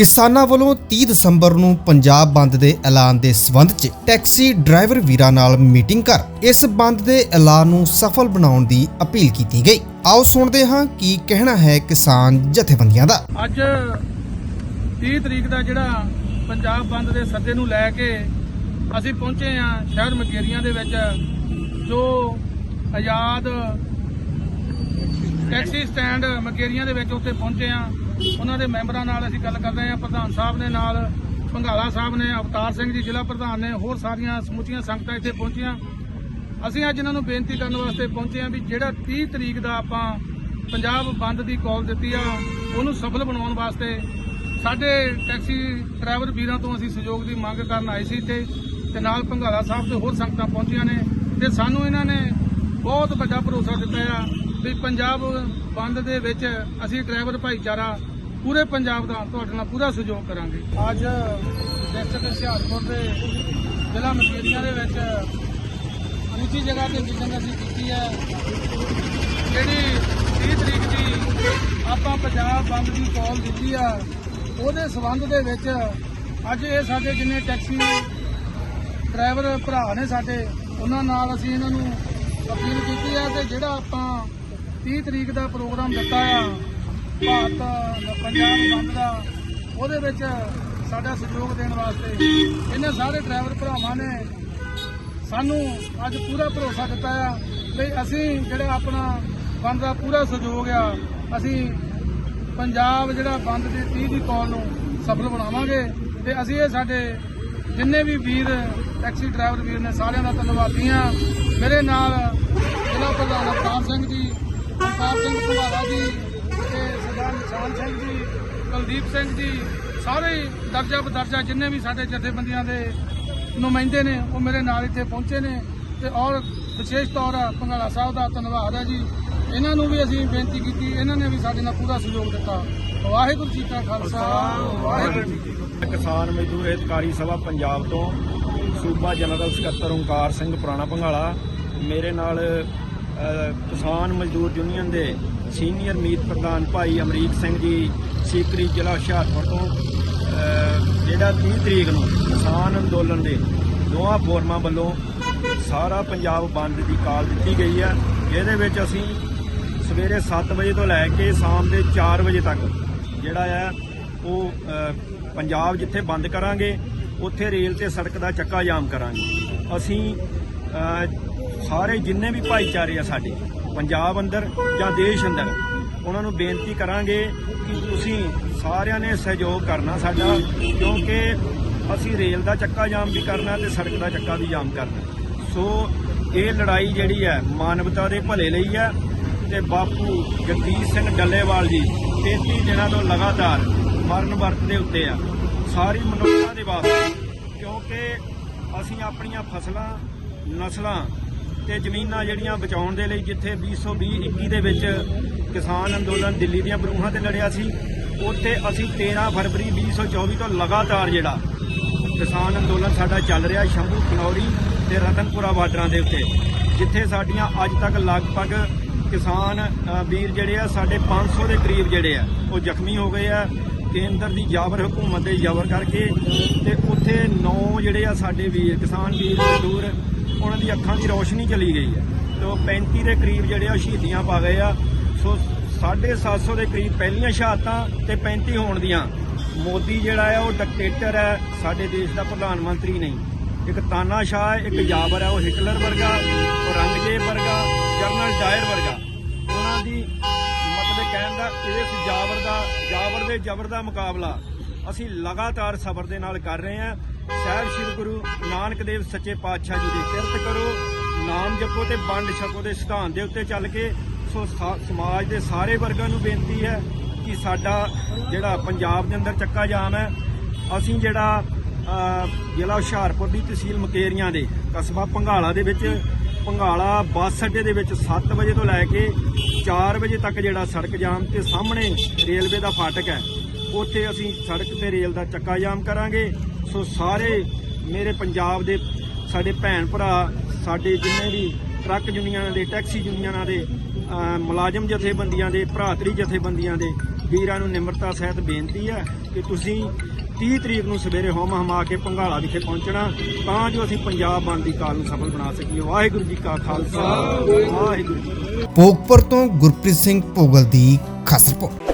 ਕਿਸਾਨਾਂ ਵੱਲੋਂ 30 ਦਸੰਬਰ ਨੂੰ ਪੰਜਾਬ ਬੰਦ ਦੇ ਐਲਾਨ ਦੇ ਸਬੰਧ 'ਚ ਟੈਕਸੀ ਡਰਾਈਵਰ ਵੀਰਾਂ ਨਾਲ ਮੀਟਿੰਗ ਕਰ ਇਸ ਬੰਦ ਦੇ ਐਲਾਨ ਨੂੰ ਸਫਲ ਬਣਾਉਣ ਦੀ ਅਪੀਲ ਕੀਤੀ ਗਈ। ਆਓ ਸੁਣਦੇ ਹਾਂ ਕੀ ਕਹਿਣਾ ਹੈ ਕਿਸਾਨ ਜਥੇਬੰਦੀਆਂ ਦਾ। ਅੱਜ 30 ਤਰੀਕ ਦਾ ਜਿਹੜਾ ਪੰਜਾਬ ਬੰਦ ਦੇ ਸੱਦੇ ਨੂੰ ਲੈ ਕੇ ਅਸੀਂ ਪਹੁੰਚੇ ਹਾਂ ਸ਼ਹਿਰ ਮਕੇਰੀਆਂ ਦੇ ਵਿੱਚ, ਜੋ ਆਜ਼ਾਦ ਟੈਕਸੀ ਸਟੈਂਡ ਮਕੇਰੀਆਂ ਦੇ ਵਿੱਚ ਉੱਥੇ ਪਹੁੰਚੇ ਹਾਂ। ਉਹਨਾਂ ਦੇ ਮੈਂਬਰਾਂ ਨਾਲ ਅਸੀਂ ਗੱਲ ਕਰ ਰਹੇ ਹਾਂ। ਪ੍ਰਧਾਨ ਸਾਹਿਬ ਦੇ ਨਾਲ ਭੰਗਾਲਾ ਸਾਹਿਬ ਨੇ, ਅਵਤਾਰ ਸਿੰਘ ਜੀ ਜ਼ਿਲ੍ਹਾ ਪ੍ਰਧਾਨ ਨੇ, ਹੋਰ ਸਾਰੀਆਂ ਸਮੁੱਚੀਆਂ ਸੰਗਤਾਂ ਇੱਥੇ ਪਹੁੰਚੀਆਂ। ਅਸੀਂ ਅੱਜ ਇਹਨਾਂ ਨੂੰ ਬੇਨਤੀ ਕਰਨ ਵਾਸਤੇ ਪਹੁੰਚੇ ਹਾਂ ਵੀ ਜਿਹੜਾ 30 ਤਰੀਕ ਦਾ ਆਪਾਂ ਪੰਜਾਬ ਬੰਦ ਦੀ ਕਾਲ ਦਿੱਤੀ ਆ, ਉਹਨੂੰ ਸਫਲ ਬਣਾਉਣ ਵਾਸਤੇ ਸਾਡੇ ਟੈਕਸੀ ਡਰਾਈਵਰ ਵੀਰਾਂ ਤੋਂ ਅਸੀਂ ਸਹਿਯੋਗ ਦੀ ਮੰਗ ਕਰਨ ਆਏ ਸੀ ਇੱਥੇ ਤੇ ਨਾਲ ਭੰਗਾਲਾ ਸਾਹਿਬ ਤੇ ਹੋਰ ਸੰਗਤਾਂ ਪਹੁੰਚੀਆਂ ਨੇ ਤੇ ਸਾਨੂੰ ਇਹਨਾਂ ਨੇ ਬਹੁਤ ਵੱਡਾ ਭਰੋਸਾ ਦਿੱਤਾ ਆ ਵੀ ਪੰਜਾਬ ਬੰਦ ਦੇ ਵਿੱਚ ਅਸੀਂ ਡਰਾਈਵਰ ਭਾਈਚਾਰਾ ਪੂਰੇ ਪੰਜਾਬ ਦਾ ਤੁਹਾਡੇ ਨਾਲ ਪੂਰਾ ਸਹਿਯੋਗ ਕਰਾਂਗੇ। ਅੱਜ ਡਿਸਟ੍ਰਿਕਟ ਹੁਸ਼ਿਆਰਪੁਰ ਦੇ ਜ਼ਿਲ੍ਹਾ ਮਕੇਰੀਆਂ ਦੇ ਵਿੱਚ ਦੂਜੀ ਜਗ੍ਹਾ ਤੇ ਮੀਟਿੰਗ ਅਸੀਂ ਕੀਤੀ ਹੈ। ਜਿਹੜੀ 30 ਤਰੀਕ ਦੀ ਆਪਾਂ ਪੰਜਾਬ ਬੰਦ ਦੀ ਕਾਲ ਦਿੱਤੀ ਆ, ਉਹਦੇ ਸਬੰਧ ਦੇ ਵਿੱਚ ਅੱਜ ਇਹ ਸਾਡੇ ਜਿੰਨੇ ਟੈਕਸੀ ਡਰਾਈਵਰ ਭਰਾ ਨੇ ਸਾਡੇ, ਉਹਨਾਂ ਨਾਲ ਅਸੀਂ ਇਹਨਾਂ ਨੂੰ ਅਪੀਲ ਕੀਤੀ ਆ ਕਿ ਜਿਹੜਾ ਆਪਾਂ 30 ਤਰੀਕ ਦਾ ਪ੍ਰੋਗਰਾਮ ਦਿੱਤਾ ਆ। ਭਾਰਤ ਪੰਜਾਬ ਬੰਦ ਦਾ। ਉਹਦੇ ਵਿੱਚ ਸਾਡਾ ਸਹਿਯੋਗ ਦੇਣ ਵਾਸਤੇ ਇਹਨਾਂ ਸਾਰੇ ਡਰਾਈਵਰ ਭਰਾਵਾਂ ਨੇ ਸਾਨੂੰ ਅੱਜ ਪੂਰਾ ਭਰੋਸਾ ਦਿੱਤਾ ਆ ਵੀ ਅਸੀਂ ਜਿਹੜਾ ਆਪਣਾ ਬੰਦ ਦਾ ਪੂਰਾ ਸਹਿਯੋਗ ਆ, ਅਸੀਂ ਪੰਜਾਬ ਜਿਹੜਾ ਬੰਦ ਦੀ 30 ਦੀ ਕਾਲ ਨੂੰ ਸਫਲ ਬਣਾਵਾਂਗੇ ਤੇ ਅਸੀਂ ਇਹ ਸਾਡੇ ਜਿੰਨੇ ਵੀ ਵੀਰ ਟੈਕਸੀ ਡਰਾਈਵਰ ਵੀਰ ਨੇ ਸਾਰਿਆਂ ਦਾ ਧੰਨਵਾਦੀ ਆ। ਮੇਰੇ ਨਾਲ ਜ਼ਿਲ੍ਹਾ ਪ੍ਰਧਾਨ ਅਵਤਾਰ ਸਿੰਘ ਜੀ ਅਵਤਾਰ ਸਿੰਘ ਭੁਲਾਰਾ ਜੀ ਤੇ ਸਰਦਾਰ ਨਿਸ਼ਾਨ ਸਿੰਘ ਜੀ, ਕੁਲਦੀਪ ਸਿੰਘ ਜੀ, ਸਾਰੇ ਦਰਜਾ ਬਦਰਜਾ ਜਿੰਨੇ ਵੀ ਸਾਡੇ ਜਥੇਬੰਦੀਆਂ ਦੇ ਨੁਮਾਇੰਦੇ ਨੇ, ਉਹ ਮੇਰੇ ਨਾਲ ਇੱਥੇ ਪਹੁੰਚੇ ਨੇ ਤੇ ਔਰ ਵਿਸ਼ੇਸ਼ ਤੌਰ ਭੰਗਾਲਾ ਸਾਹਿਬ ਦਾ ਧੰਨਵਾਦ ਹੈ ਜੀ। ਇਹਨਾਂ ਨੂੰ ਵੀ ਅਸੀਂ ਬੇਨਤੀ ਕੀਤੀ, ਇਹਨਾਂ ਨੇ ਵੀ ਸਾਡੇ ਨਾਲ ਪੂਰਾ ਸਹਿਯੋਗ ਦਿੱਤਾ। ਵਾਹਿਗੁਰੂ ਜੀ ਕਾ ਖਾਲਸਾ, ਵਾਹਿਗੁਰੂ ਜੀ ਕੀ ਫਤਿਹ। ਕਿਸਾਨ ਮਜ਼ਦੂਰ ਹਿਤਕਾਰੀ ਸਭਾ ਪੰਜਾਬ ਤੋਂ ਸੂਬਾ ਜਨਰਲ ਸਕੱਤਰ ਓਂਕਾਰ ਸਿੰਘ, ਪੁਰਾਣਾ ਭੰਗਾਲਾ ਮੇਰੇ ਨਾਲ ਕਿਸਾਨ ਮਜ਼ਦੂਰ ਯੂਨੀਅਨ ਦੇ ਸੀਨੀਅਰ ਮੀਤ ਪ੍ਰਧਾਨ ਭਾਈ ਅਮਰੀਕ ਸਿੰਘ ਜੀ ਸੀਕਰੀ ਜ਼ਿਲ੍ਹਾ ਹੁਸ਼ਿਆਰਪੁਰ ਤੋਂ ਜਿਹੜਾ 30 ਤਰੀਕ ਨੂੰ ਕਿਸਾਨ ਅੰਦੋਲਨ ਦੇ ਦੋਹਾਂ ਫੋਰਮਾਂ ਵੱਲੋਂ ਸਾਰਾ ਪੰਜਾਬ ਬੰਦ ਦੀ ਕਾਲ ਦਿੱਤੀ ਗਈ ਹੈ। ਇਹਦੇ ਵਿੱਚ ਅਸੀਂ ਸਵੇਰੇ 7 ਵਜੇ ਤੋਂ ਲੈ ਕੇ ਸ਼ਾਮ ਦੇ 4 ਵਜੇ ਤੱਕ ਜਿਹੜਾ ਹੈ, ਉਹ ਪੰਜਾਬ ਜਿੱਥੇ ਬੰਦ ਕਰਾਂਗੇ, ਉੱਥੇ ਰੇਲ ਤੇ ਸੜਕ ਦਾ ਚੱਕਾ ਜਾਮ ਕਰਾਂਗੇ। ਅਸੀਂ ਸਾਰੇ ਜਿੰਨੇ ਵੀ ਭਾਈਚਾਰੇ ਆ ਸਾਡੇ, ਪੰਜਾਬ ਅੰਦਰ ਜਾਂ ਦੇਸ਼ ਅੰਦਰ, ਉਹਨਾਂ ਨੂੰ ਬੇਨਤੀ ਕਰਾਂਗੇ ਕਿ ਤੁਸੀਂ ਸਾਰਿਆਂ ਨੇ ਸਹਿਯੋਗ ਕਰਨਾ ਸਾਡਾ, ਕਿਉਂਕਿ ਅਸੀਂ ਰੇਲ ਦਾ ਚੱਕਾ ਜਾਮ ਵੀ ਕਰਨਾ ਤੇ ਸੜਕ ਦਾ ਚੱਕਾ ਵੀ ਜਾਮ ਕਰਨਾ। ਸੋ, ਇਹ ਲੜਾਈ ਜਿਹੜੀ ਹੈ, ਮਾਨਵਤਾ ਦੇ ਭਲੇ ਲਈ ਹੈ ਤੇ ਬਾਪੂ ਜਗਦੀਸ਼ ਸਿੰਘ ਡੱਲੇਵਾਲ ਜੀ 33 ਦਿਨਾਂ ਤੋਂ ਲਗਾਤਾਰ ਮਰਨ ਵਰਤ ਦੇ ਉੱਤੇ ਆ। ਸਾਰੀ ਮਨੁੱਖਤਾ ਦੇ ਵਾਸਤੇ, ਕਿਉਂਕਿ ਅਸੀਂ ਆਪਣੀਆਂ ਫਸਲਾਂ ਨਸਲਾਂ ਤੇ ਜ਼ਮੀਨਾਂ ਜਿਹੜੀਆਂ ਬਚਾਉਣ ਦੇ ਲਈ ਜਿੱਥੇ 2020 21 ਦੇ ਵਿੱਚ ਕਿਸਾਨ ਅੰਦੋਲਨ ਦਿੱਲੀ ਦੀਆਂ ਬਰੂਹਾਂ ਤੇ ਲੜਿਆ ਸੀ, ਉੱਥੇ ਅਸੀਂ 13 ਫਰਵਰੀ 2024 ਤੋਂ ਲਗਾਤਾਰ ਜਿਹੜਾ ਕਿਸਾਨ ਅੰਦੋਲਨ ਸਾਡਾ ਚੱਲ ਰਿਹਾ ਸ਼ੰਭੂ, ਖਨੌਰੀ ਤੇ ਰਤਨਪੁਰਾ ਬਾਰਡਰਾਂ ਦੇ ਉੱਤੇ, ਜਿੱਥੇ ਸਾਡੀਆਂ ਅੱਜ ਤੱਕ ਲਗਭਗ ਕਿਸਾਨ ਵੀਰ ਜਿਹੜੇ ਆ, ਸਾਡੇ 500 ਦੇ ਕਰੀਬ ਜਿਹੜੇ ਆ, ਉਹ ਜ਼ਖਮੀ ਹੋ ਗਏ ਆ। ਕੇਂਦਰ ਦੀ ਜਾਬਰ ਹਕੂਮਤ ਦੇ ਜ਼ਬਰ ਕਰਕੇ ਤੇ ਉੱਥੇ ਨੌ ਜਿਹੜੇ ਆ ਸਾਡੇ ਵੀਰ, ਕਿਸਾਨ ਵੀਰ ਮਜ਼ਦੂਰ ਉਹਨਾਂ ਦੀ ਅੱਖਾਂ ਦੀ ਰੋਸ਼ਨੀ ਚਲੀ ਗਈ ਹੈ। ਤੇ ਉਹ 35 ਦੇ ਕਰੀਬ ਜਿਹੜੇ ਆ ਉਹ ਸ਼ਹੀਦੀਆਂ ਪਾ ਗਏ ਆ। ਸੋ 750 ਦੇ ਕਰੀਬ ਪਹਿਲੀਆਂ ਸ਼ਹਾਦਤਾਂ ਤੇ 35 ਹੋਣ ਦੀਆਂ। ਮੋਦੀ ਜਿਹੜਾ ਹੈ ਉਹ ਡਿਕਟੇਟਰ ਹੈ। ਸਾਡੇ ਦੇਸ਼ ਦਾ ਪ੍ਰਧਾਨ ਮੰਤਰੀ ਨਹੀਂ। ਇੱਕ ਤਾਨਾਸ਼ਾਹ ਹੈ ਇੱਕ ਜਾਬਰ ਹੈ, ਉਹ ਹਿਟਲਰ ਵਰਗਾ ਔਰੰਗਜ਼ੇਬ ਵਰਗਾ, ਜਨਰਲ ਡਾਇਰ ਵਰਗਾ। ਉਹਨਾਂ ਦੀ ਮਤਲਬ ਕਹਿਣ ਦਾ ਇਸ ਜਾਬਰ ਦਾ, ਜਾਬਰ ਦੇ ਜ਼ਬਰ ਦਾ ਮੁਕਾਬਲਾ ਅਸੀਂ ਲਗਾਤਾਰ ਸਬਰ ਦੇ ਨਾਲ ਕਰ ਰਹੇ ਹਾਂ। ਸਾਹਿਬ ਸ੍ਰੀ ਗੁਰੂ ਨਾਨਕ ਦੇਵ ਸੱਚੇ ਪਾਤਸ਼ਾਹ ਜੀ ਦੀ ਕਿਰਤ ਕਰੋ, ਨਾਮ ਜਪੋ ਤੇ ਵੰਡ ਛਕੋ ਦੇ ਸਿਧਾਂਤ ਦੇ ਉੱਤੇ ਚੱਲ ਕੇ ਸੋ ਸਾ- ਸਮਾਜ ਦੇ ਸਾਰੇ ਵਰਗਾਂ ਨੂੰ ਬੇਨਤੀ ਹੈ ਕਿ ਸਾਡਾ ਜਿਹੜਾ ਪੰਜਾਬ ਦੇ ਅੰਦਰ ਚੱਕਾ ਜਾਮ ਹੈ, ਅਸੀਂ ਜਿਹੜਾ ਜ਼ਿਲ੍ਹਾ ਹੁਸ਼ਿਆਰਪੁਰ ਦੀ ਤਹਿਸੀਲ ਮਕੇਰੀਆਂ ਦੇ ਕਸਬਾ ਭੰਗਾਲਾ ਦੇ ਵਿੱਚ, ਭੰਗਾਲਾ ਬੱਸ ਅੱਡੇ ਦੇ ਵਿੱਚ 7 ਵਜੇ ਤੋਂ ਲੈ ਕੇ 4 ਵਜੇ ਤੱਕ ਜਿਹੜਾ ਸੜਕ ਜਾਮ ਤੇ ਸਾਹਮਣੇ ਰੇਲਵੇ ਦਾ ਫਾਟਕ ਹੈ, ਉੱਥੇ ਅਸੀਂ ਸੜਕ ਤੇ ਰੇਲ ਦਾ ਚੱਕਾ ਜਾਮ ਕਰਾਂਗੇ। ਸੋ ਸਾਰੇ ਮੇਰੇ ਪੰਜਾਬ ਦੇ ਸਾਡੇ ਭੈਣ ਭਰਾ, ਸਾਡੇ ਜਿੰਨੇ ਵੀ ਟਰੱਕ ਯੂਨੀਅਨਾਂ ਦੇ, ਟੈਕਸੀ ਯੂਨੀਅਨਾਂ ਦੇ ਮੁਲਾਜ਼ਮ ਜਥੇਬੰਦੀਆਂ ਦੇ, ਭਰਾਤਰੀ ਜਥੇਬੰਦੀਆਂ ਦੇ ਵੀਰਾਂ ਨੂੰ ਨਿਮਰਤਾ ਸਹਿਤ ਬੇਨਤੀ ਹੈ ਕਿ ਤੁਸੀਂ 30 ਤਰੀਕ ਨੂੰ ਸਵੇਰੇ ਹੋਮ ਹਮਾ ਕੇ ਪੰਘਾਲਾ ਵਿਖੇ ਪਹੁੰਚਣਾ, ਤਾਂ ਜੋ ਅਸੀਂ ਪੰਜਾਬ ਬੰਦ ਦੀ ਕਾਲ ਨੂੰ ਸਫਲ ਬਣਾ ਸਕੀਏ। ਵਾਹਿਗੁਰੂ ਜੀ ਕਾ ਖਾਲਸਾ। ਵਾਹਿਗੁਰੂ ਜੀ ਭੋਗਪੁਰ ਤੋਂ ਗੁਰਪ੍ਰੀਤ ਸਿੰਘ ਭੋਗਲ ਦੀ ਖਾਸ ਰਿਪੋਰਟ।